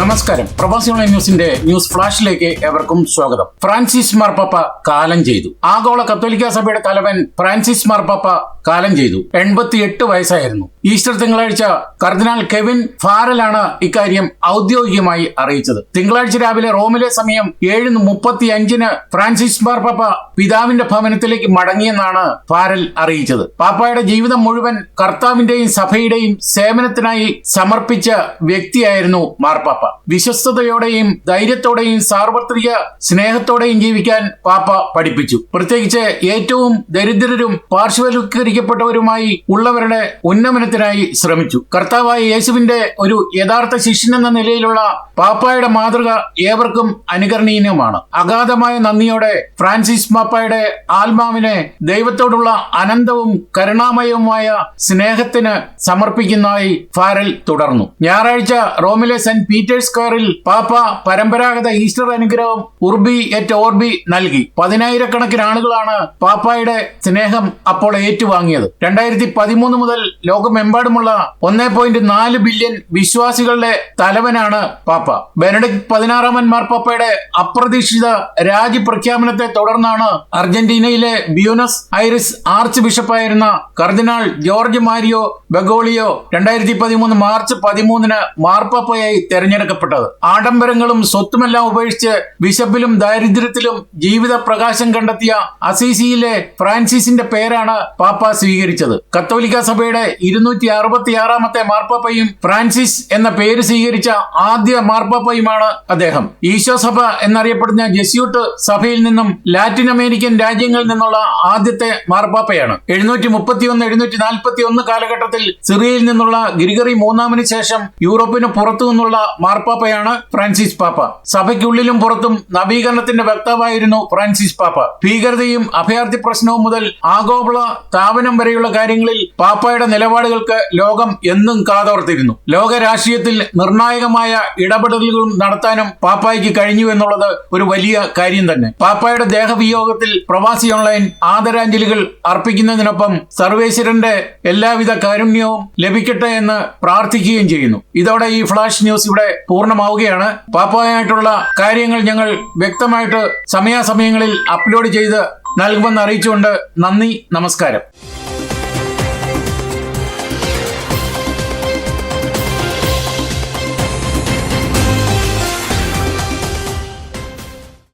നമസ്കാരം. പ്രവാസി ന്യൂസിന്റെ ന്യൂസ് ഫ്ലാഷിലേക്ക് ഏവർക്കും സ്വാഗതം. ഫ്രാൻസിസ് മാർപ്പാപ്പ കാലം ചെയ്തു. ആഗോള കത്തോലിക്ക സഭയുടെ തലവൻ ഫ്രാൻസിസ് മാർപ്പാപ്പ കാലം ചെയ്തു. എൺപത്തിയെട്ട് വയസ്സായിരുന്നു. ഈസ്റ്റർ തിങ്കളാഴ്ച കർദിനാൾ കെവിൻ ഫാരലാണ് ഇക്കാര്യം ഔദ്യോഗികമായി അറിയിച്ചത്. തിങ്കളാഴ്ച രാവിലെ റോമിലെ സമയം ഏഴ് മുപ്പത്തി അഞ്ചിന് ഫ്രാൻസിസ് മാർപ്പാപ്പ പിതാവിന്റെ ഭവനത്തിലേക്ക് മടങ്ങിയെന്നാണ് പാരൽ അറിയിച്ചത്. പാപ്പായുടെ ജീവിതം മുഴുവൻ കർത്താവിന്റെയും സഭയുടെയും സേവനത്തിനായി സമർപ്പിച്ച വ്യക്തിയായിരുന്നു മാർപ്പാപ്പ. വിശ്വസ്തയോടെയും ധൈര്യത്തോടെയും സാർവത്രിക സ്നേഹത്തോടെയും ജീവിക്കാൻ പാപ്പ പഠിപ്പിച്ചു. പ്രത്യേകിച്ച് ഏറ്റവും ദരിദ്രരും പാർശ്വവൽക്കരിക്കപ്പെട്ടവരുമായി ഉള്ളവരുടെ ഉന്നമനത്തിനായി ശ്രമിച്ചു. കർത്താവായ യേശുവിന്റെ ഒരു യഥാർത്ഥ ശിഷ്യൻ എന്ന നിലയിലുള്ള പാപ്പായുടെ മാതൃക ഏവർക്കും അനുകരണീയമാണ്. അഗാധമായ നന്ദിയോടെ ഫ്രാൻസിസ് പാപ്പായുടെ ആത്മാവിനെ ദൈവത്തോടുള്ള അനന്തവും കരുണാമയവുമായ സ്നേഹത്തിന് സമർപ്പിക്കുന്നതായി ഫാരൽ തുടർന്നു. ഞായറാഴ്ച റോമിലെ സെന്റ് പീറ്റേഴ്സ് സ്ക്വയറിൽ പാപ്പ പരമ്പരാഗത ഈസ്റ്റർ അനുഗ്രഹം ഉർബി എറ്റ് ഓർബി നൽകി. പതിനായിരക്കണക്കിന് ആളുകളാണ് പാപ്പായുടെ സ്നേഹം അപ്പോൾ ഏറ്റുവാങ്ങിയത്. രണ്ടായിരത്തി പതിമൂന്ന് മുതൽ ലോകമെമ്പാടുമുള്ള ഒന്നേ പോയിന്റ് നാല് ബില്യൺ വിശ്വാസികളുടെ തലവനാണ് പാപ്പ. ബെനഡിക് പതിനാറാമൻ മാർപ്പാപ്പയുടെ അപ്രതീക്ഷിത രാജി പ്രഖ്യാപനത്തെ തുടർന്നാണ് അർജന്റീനയിലെ ബ്യൂനസ് ഐറിസ് ആർച്ച് ബിഷപ്പായിരുന്ന കർദിനാൾ ജോർജ് മാരിയോ ബഗോളിയോ രണ്ടായിരത്തി പതിമൂന്ന് മാർച്ച് പതിമൂന്നിന് മാർപ്പാപ്പയായി തെരഞ്ഞെടുക്കപ്പെട്ടത്. ആഡംബരങ്ങളും സ്വത്തുമെല്ലാം ഉപേക്ഷിച്ച് ബിഷപ്പിലും ദാരിദ്ര്യത്തിലും ജീവിത പ്രകാശം കണ്ടെത്തിയ അസീസിയിലെ ഫ്രാൻസിസിന്റെ പേരാണ് പാപ്പ സ്വീകരിച്ചത്. കത്തോലിക്ക സഭയുടെ ഇരുന്നൂറ്റി അറുപത്തിയാറാമത്തെ മാർപ്പാപ്പയും ഫ്രാൻസിസ് എന്ന പേര് സ്വീകരിച്ച ആദ്യ മാർപ്പാപ്പയുമാണ് അദ്ദേഹം. ഈശോ സഭ എന്നറിയപ്പെടുന്ന ജെസ്യൂട്ട് സഭയിൽ നിന്നും ലാറ്റിൻ അമേരിക്കൻ രാജ്യങ്ങളിൽ നിന്നുള്ള ആദ്യത്തെ മാർപ്പാപ്പയാണ്. എഴുന്നൂറ്റി മുപ്പത്തിയൊന്ന് എഴുന്നൂറ്റി നാൽപ്പത്തി ഒന്ന് കാലഘട്ടത്തിൽ സിറിയയിൽ നിന്നുള്ള ഗിരിഗറി മൂന്നാമിന് ശേഷം യൂറോപ്പിന് പുറത്തു നിന്നുള്ള മാർപ്പാപ്പയാണ് ഫ്രാൻസിസ് പാപ്പ. സഭയ്ക്കുള്ളിലും പുറത്തും നവീകരണത്തിന്റെ വക്താവായിരുന്നു ഫ്രാൻസിസ് പാപ്പ. ഭീകരതയും അഭയാർത്ഥി പ്രശ്നവും മുതൽ ആഗോള താപനം വരെയുള്ള കാര്യങ്ങളിൽ പാപ്പയുടെ നിലപാടുകൾക്ക് ലോകം എന്നും കാതോർത്തിരുന്നു. ലോക രാഷ്ട്രീയത്തിൽ നിർണായകമായ ഇടപെടലുകളും നടത്താനും പാപ്പായ്ക്ക് കഴിഞ്ഞു എന്നുള്ളത് ഒരു വലിയ കാര്യം തന്നെ. പാപ്പായുടെ ദേഹവിയോഗത്തിൽ പ്രവാസി ഓൺലൈൻ ആദരാഞ്ജലികൾ അർപ്പിക്കുന്നതിനൊപ്പം സർവേശ്വരന്റെ എല്ലാവിധ കാരുണ്യവും ലഭിക്കട്ടെ എന്ന് പ്രാർത്ഥിക്കുകയും ചെയ്യുന്നു. ഇതോടെ ഈ ഫ്ലാഷ് ന്യൂസ് ഇവിടെ പൂർണമാവുകയാണ്. പാപ്പായായിട്ടുള്ള കാര്യങ്ങൾ ഞങ്ങൾ വ്യക്തമായിട്ട് സമയാസമയങ്ങളിൽ അപ്ലോഡ് ചെയ്ത് നൽകുമെന്ന് അറിയിച്ചുകൊണ്ട് നന്ദി നമസ്കാരം.